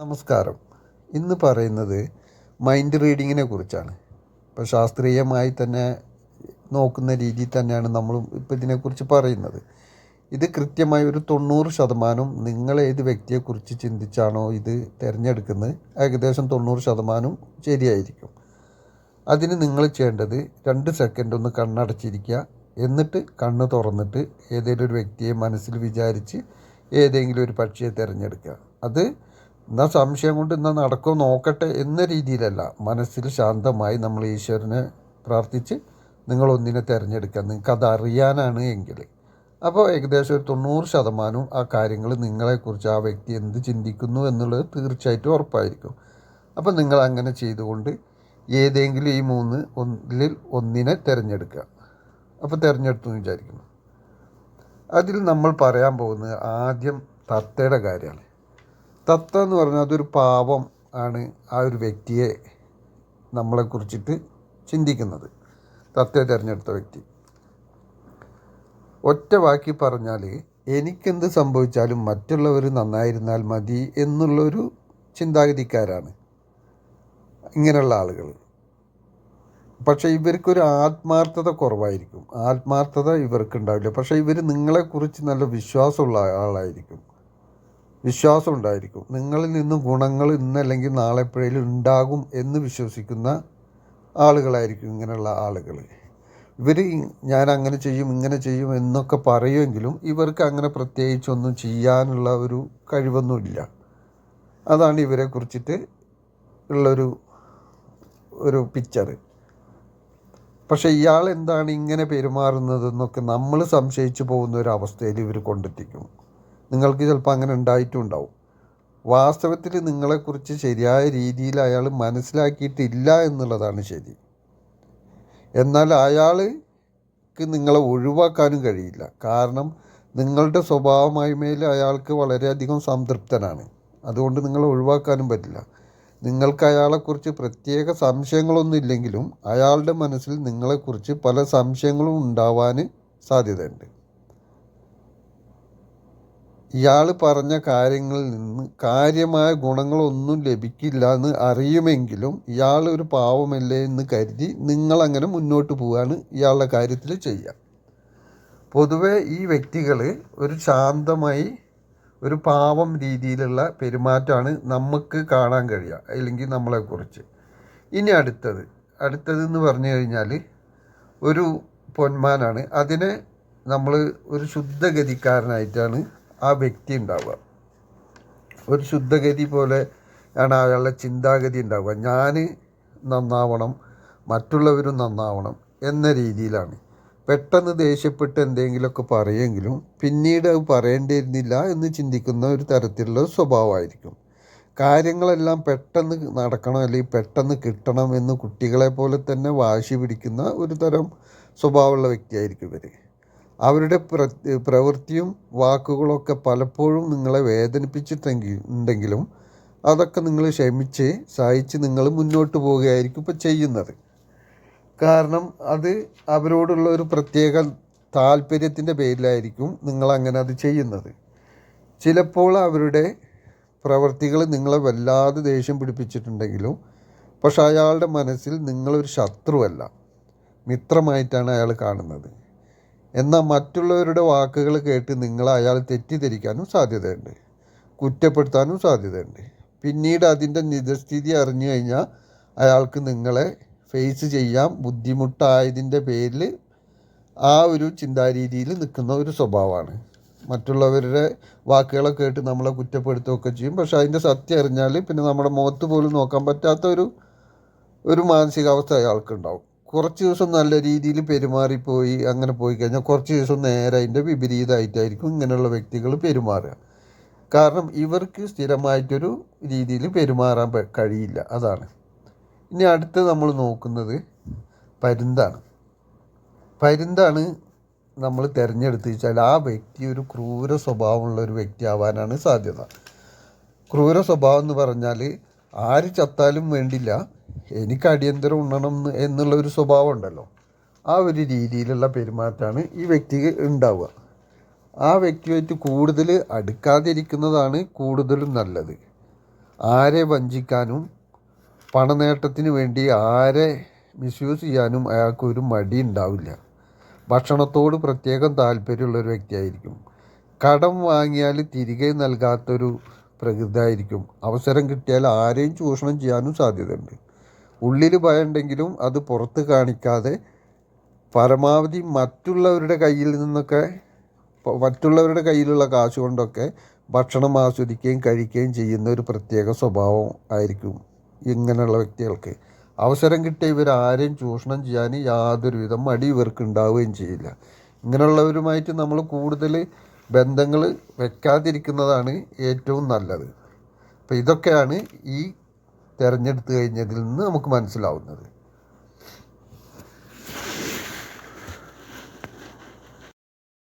നമസ്കാരം. ഇന്ന് പറയുന്നത് മൈൻഡ് റീഡിങ്ങിനെ കുറിച്ചാണ്. ഇപ്പോൾ ശാസ്ത്രീയമായി തന്നെ നോക്കുന്ന രീതി തന്നെയാണ് നമ്മൾ ഇപ്പോൾ ഇതിനെക്കുറിച്ച് പറയുന്നത്. ഇത് കൃത്യമായി ഒരു തൊണ്ണൂറ് ശതമാനം നിങ്ങൾ ഏത് വ്യക്തിയെക്കുറിച്ച് ചിന്തിച്ചാണോ ഇത് തിരഞ്ഞെടുക്കുന്നത് ഏകദേശം തൊണ്ണൂറ് ശതമാനം ശരിയായിരിക്കും. അതിന് നിങ്ങൾ ചെയ്യേണ്ടത് രണ്ട് സെക്കൻഡ് ഒന്ന് കണ്ണടച്ചിരിക്കുക. എന്നിട്ട് കണ്ണ് തുറന്നിട്ട് ഏതെങ്കിലും ഒരു വ്യക്തിയെ മനസ്സിൽ വിചാരിച്ച് ഏതെങ്കിലും ഒരു പക്ഷിയെ തിരഞ്ഞെടുക്കുക. അത് എന്നാൽ സംശയം കൊണ്ട് എന്നാൽ നടക്കുമോ നോക്കട്ടെ എന്ന രീതിയിലല്ല. മനസ്സിൽ ശാന്തമായി നമ്മൾ ഈശ്വരനെ പ്രാർത്ഥിച്ച് നിങ്ങൾ ഒന്നിനെ തിരഞ്ഞെടുക്കുക. നിങ്ങൾക്ക് അത് അറിയാനാണ് എങ്കിൽ. അപ്പോൾ ഏകദേശം ഒരു തൊണ്ണൂറ് ശതമാനവും ആ കാര്യങ്ങൾ നിങ്ങളെക്കുറിച്ച് ആ വ്യക്തി എന്ത് ചിന്തിക്കുന്നു എന്നുള്ളത് തീർച്ചയായിട്ടും ഉറപ്പായിരിക്കും. അപ്പോൾ നിങ്ങൾ അങ്ങനെ ചെയ്തുകൊണ്ട് ഏതെങ്കിലും ഈ മൂന്ന് ഒന്നിൽ ഒന്നിനെ തിരഞ്ഞെടുക്കുക. അപ്പോൾ തിരഞ്ഞെടുത്തു വിചാരിക്കുന്നു. അതിൽ നമ്മൾ പറയാൻ പോകുന്നത് ആദ്യം തത്തയുടെ കാര്യമാണ്. തത്ത എന്ന് പറഞ്ഞാൽ അതൊരു പാവം ആണ് ആ ഒരു വ്യക്തിയെ നമ്മളെ കുറിച്ചിട്ട് ചിന്തിക്കുന്നത്. തത്തയെ തിരഞ്ഞെടുത്ത വ്യക്തി. ഒറ്റ വാക്കി പറഞ്ഞാൽ എനിക്കെന്ത് സംഭവിച്ചാലും മറ്റുള്ളവർ നന്നായിരുന്നാൽ മതി എന്നുള്ളൊരു ചിന്താഗതിക്കാരാണ് ഇങ്ങനെയുള്ള ആളുകൾ. പക്ഷേ ഇവർക്കൊരു ആത്മാർത്ഥത കുറവായിരിക്കും. ആത്മാർത്ഥത ഇവർക്ക് ഉണ്ടാവില്ല പക്ഷേ ഇവർ നിങ്ങളെക്കുറിച്ച് നല്ല വിശ്വാസമുള്ള ആളായിരിക്കും. വിശ്വാസം ഉണ്ടായിരിക്കും. നിങ്ങളിൽ നിന്നും ഗുണങ്ങൾ ഇന്നല്ലെങ്കിൽ നാളെ എപ്പോഴേലും ഉണ്ടാകും എന്ന് വിശ്വസിക്കുന്ന ആളുകളായിരിക്കും ഇങ്ങനെയുള്ള ആളുകൾ. ഇവർ ഞാൻ അങ്ങനെ ചെയ്യും ഇങ്ങനെ ചെയ്യും എന്നൊക്കെ പറയുമെങ്കിലും ഇവർക്ക് അങ്ങനെ പ്രത്യേകിച്ചൊന്നും ചെയ്യാനുള്ള ഒരു കഴിവൊന്നുമില്ല അതാണ് ഇവരെ കുറിച്ചിട്ട് ഉള്ളൊരു ഒരു പിക്ചർ പക്ഷേ ഇയാൾ എന്താണ് ഇങ്ങനെ പെരുമാറുന്നതെന്നൊക്കെ നമ്മൾ സംശയിച്ചു പോകുന്ന ഒരു അവസ്ഥയിൽ ഇവർ കൊണ്ടെത്തിക്കും. നിങ്ങൾക്ക് ചിലപ്പോൾ അങ്ങനെ ഉണ്ടായിട്ടും ഉണ്ടാവും. വാസ്തവത്തിൽ നിങ്ങളെക്കുറിച്ച് ശരിയായ രീതിയിൽ അയാൾ മനസ്സിലാക്കിയിട്ടില്ല എന്നുള്ളതാണ് ശരി. എന്നാൽ അയാൾക്ക് നിങ്ങളെ ഒഴിവാക്കാനും കഴിയില്ല. കാരണം നിങ്ങളുടെ സ്വഭാവമഹിമയിൽ അയാൾക്ക് വളരെയധികം സംതൃപ്തനാണ്. അതുകൊണ്ട് നിങ്ങളെ ഒഴിവാക്കാനും പറ്റില്ല. നിങ്ങൾക്ക് അയാളെക്കുറിച്ച് പ്രത്യേക സംശയങ്ങളൊന്നും ഇല്ലെങ്കിലും അയാളുടെ മനസ്സിൽ നിങ്ങളെക്കുറിച്ച് പല സംശയങ്ങളും ഉണ്ടാവാൻ സാധ്യതയുണ്ട്. ഇയാൾ പറഞ്ഞ കാര്യങ്ങളിൽ നിന്ന് കാര്യമായ ഗുണങ്ങളൊന്നും ലഭിക്കില്ല എന്ന് അറിയുമെങ്കിലും ഇയാൾ ഒരു പാവമല്ലേ എന്ന് കരുതി നിങ്ങളങ്ങനെ മുന്നോട്ട് പോവാണ് ഇയാളുടെ കാര്യത്തിൽ ചെയ്യുക. പൊതുവെ ഈ വ്യക്തികൾ ഒരു ശാന്തമായി ഒരു പാവം രീതിയിലുള്ള പെരുമാറ്റമാണ് നമുക്ക് കാണാൻ കഴിയുക അല്ലെങ്കിൽ നമ്മളെക്കുറിച്ച് ഇനി അടുത്തത്. അടുത്തതെന്ന് പറഞ്ഞു കഴിഞ്ഞാൽ ഒരു പൊന്മാനാണ്. അതിനെ നമ്മൾ ഒരു ശുദ്ധഗതിക്കാരനായിട്ടാണ് ആ വ്യക്തി ഉണ്ടാവുക. ഒരു ശുദ്ധഗതി പോലെ ആണ് അയാളുടെ ചിന്താഗതി ഉണ്ടാവുക. ഞാൻ നന്നാവണം മറ്റുള്ളവരും നന്നാവണം എന്ന രീതിയിലാണ്. പെട്ടെന്ന് ദേഷ്യപ്പെട്ട് എന്തെങ്കിലുമൊക്കെ പറയുമെങ്കിലും പിന്നീട് അത് പറയേണ്ടിയിരുന്നില്ല എന്ന് ചിന്തിക്കുന്ന ഒരു തരത്തിലുള്ള സ്വഭാവമായിരിക്കും. കാര്യങ്ങളെല്ലാം പെട്ടെന്ന് നടക്കണം അല്ലെങ്കിൽ പെട്ടെന്ന് കിട്ടണം എന്ന് കുട്ടികളെ പോലെ തന്നെ വാശി പിടിക്കുന്ന ഒരു തരം സ്വഭാവമുള്ള വ്യക്തിയായിരിക്കും ഇവർ അവരുടെ പ്ര പ്രവൃത്തിയും വാക്കുകളൊക്കെ പലപ്പോഴും നിങ്ങളെ വേദനിപ്പിച്ചിട്ടെങ്കിൽ ഉണ്ടെങ്കിലും അതൊക്കെ നിങ്ങൾ ക്ഷമിച്ച് സഹിച്ച് നിങ്ങൾ മുന്നോട്ട് പോവുകയായിരിക്കും ഇപ്പോൾ ചെയ്യുന്നത്. കാരണം അത് അവരോടുള്ള ഒരു പ്രത്യേക താല്പര്യത്തിന്റെ പേരിലായിരിക്കും നിങ്ങളങ്ങനെ അത് ചെയ്യുന്നത്. ചിലപ്പോൾ അവരുടെ പ്രവർത്തികൾ നിങ്ങളെ വല്ലാതെ ദേഷ്യം പിടിപ്പിച്ചിട്ടുണ്ടെങ്കിലും പക്ഷെ അയാളുടെ മനസ്സിൽ നിങ്ങളൊരു ശത്രുവല്ല. മിത്രമായിട്ടാണ് അയാൾ കാണുന്നത്. എന്നാൽ മറ്റുള്ളവരുടെ വാക്കുകൾ കേട്ട് നിങ്ങൾ അയാൾ തെറ്റിദ്ധരിക്കാനും സാധ്യതയുണ്ട്. കുറ്റപ്പെടുത്താനും സാധ്യതയുണ്ട്. പിന്നീട് അതിന്റെ നിജസ്ഥിതി അറിഞ്ഞു കഴിഞ്ഞാൽ അയാൾക്ക് നിങ്ങളെ ഫേസ് ചെയ്യാം ബുദ്ധിമുട്ടായതിന്റെ പേരിൽ ആ ഒരു ചിന്താരീതിയിൽ നിൽക്കുന്ന ഒരു സ്വഭാവമാണ്. മറ്റുള്ളവരുടെ വാക്കുകളൊക്കെ കേട്ട് നമ്മളെ കുറ്റപ്പെടുത്തുകയൊക്കെ ചെയ്യും. പക്ഷേ അതിന്റെ സത്യം അറിഞ്ഞാൽ പിന്നെ നമ്മുടെ മുഖത്ത് പോലും നോക്കാൻ പറ്റാത്ത ഒരു ഒരു മാനസികാവസ്ഥ അയാൾക്കുണ്ടാവും കുറച്ച് ദിവസം നല്ല രീതിയിൽ പെരുമാറിപ്പോയി അങ്ങനെ പോയി കഴിഞ്ഞാൽ കുറച്ച് ദിവസം നേരെ അതിന്റെ വിപരീതമായിട്ടായിരിക്കും ഇങ്ങനെയുള്ള വ്യക്തികൾ പെരുമാറുക. കാരണം ഇവർക്ക് സ്ഥിരമായിട്ടൊരു രീതിയിൽ പെരുമാറാൻ കഴിയില്ല. അതാണ്. ഇനി അടുത്ത് നമ്മൾ നോക്കുന്നത് പരുന്താണ്. പരുന്താണ് നമ്മൾ തിരഞ്ഞെടുത്ത് വെച്ചാൽ ആ വ്യക്തി ഒരു ക്രൂര സ്വഭാവമുള്ള ഒരു വ്യക്തി ആവാനാണ് സാധ്യത. ക്രൂര സ്വഭാവം എന്ന് പറഞ്ഞാൽ ആര് ചത്താലും വേണ്ടില്ല എനിക്ക് അടിയന്തരം ഉണ്ണണം എന്ന് എന്നുള്ള ഒരു സ്വഭാവം ഉണ്ടല്ലോ. ആ ഒരു രീതിയിലുള്ള പെരുമാറ്റമാണ് ഈ വ്യക്തിക്ക് ഉണ്ടാവുക. ആ വ്യക്തിയായിട്ട് കൂടുതൽ അടുക്കാതിരിക്കുന്നതാണ് കൂടുതലും നല്ലത്. ആരെ വഞ്ചിക്കാനും പണനേട്ടത്തിന് വേണ്ടി ആരെ മിസ്യൂസ് ചെയ്യാനും അയാൾക്ക് ഒരു മടി ഉണ്ടാവില്ല. ഭക്ഷണത്തോട് പ്രത്യേകം താല്പര്യമുള്ള ഒരു വ്യക്തിയായിരിക്കും. കടം വാങ്ങിയാൽ തിരികെ നൽകാത്തൊരു പ്രകൃതമായിരിക്കും അവസരം കിട്ടിയാൽ ആരെയും ചൂഷണം ചെയ്യാനും സാധ്യതയുണ്ട്. ഉള്ളിൽ ഭയമുണ്ടെങ്കിലും അത് പുറത്ത് കാണിക്കാതെ പരമാവധി മറ്റുള്ളവരുടെ കയ്യിൽ നിന്നൊക്കെ മറ്റുള്ളവരുടെ കയ്യിലുള്ള കാശ് കൊണ്ടൊക്കെ ഭക്ഷണം ആസ്വദിക്കുകയും കഴിക്കുകയും ചെയ്യുന്ന ഒരു പ്രത്യേക സ്വഭാവം ആയിരിക്കും ഇങ്ങനെയുള്ള വ്യക്തികൾക്ക്. അവസരം കിട്ടിയ ഇവർ ആരെയും ചൂഷണം ചെയ്യാൻ യാതൊരുവിധ മടി ഇവർക്ക് ഉണ്ടാവുകയും ചെയ്യില്ല. ഇങ്ങനെയുള്ളവരുമായിട്ട് നമ്മൾ കൂടുതൽ ബന്ധങ്ങൾ വെക്കാതിരിക്കുന്നതാണ് ഏറ്റവും നല്ലത്. അപ്പോൾ ഇതൊക്കെയാണ് ഈ തിരഞ്ഞെടുത്ത് കഴിഞ്ഞതിൽ നിന്ന് നമുക്ക് മനസ്സിലാവുന്നത്.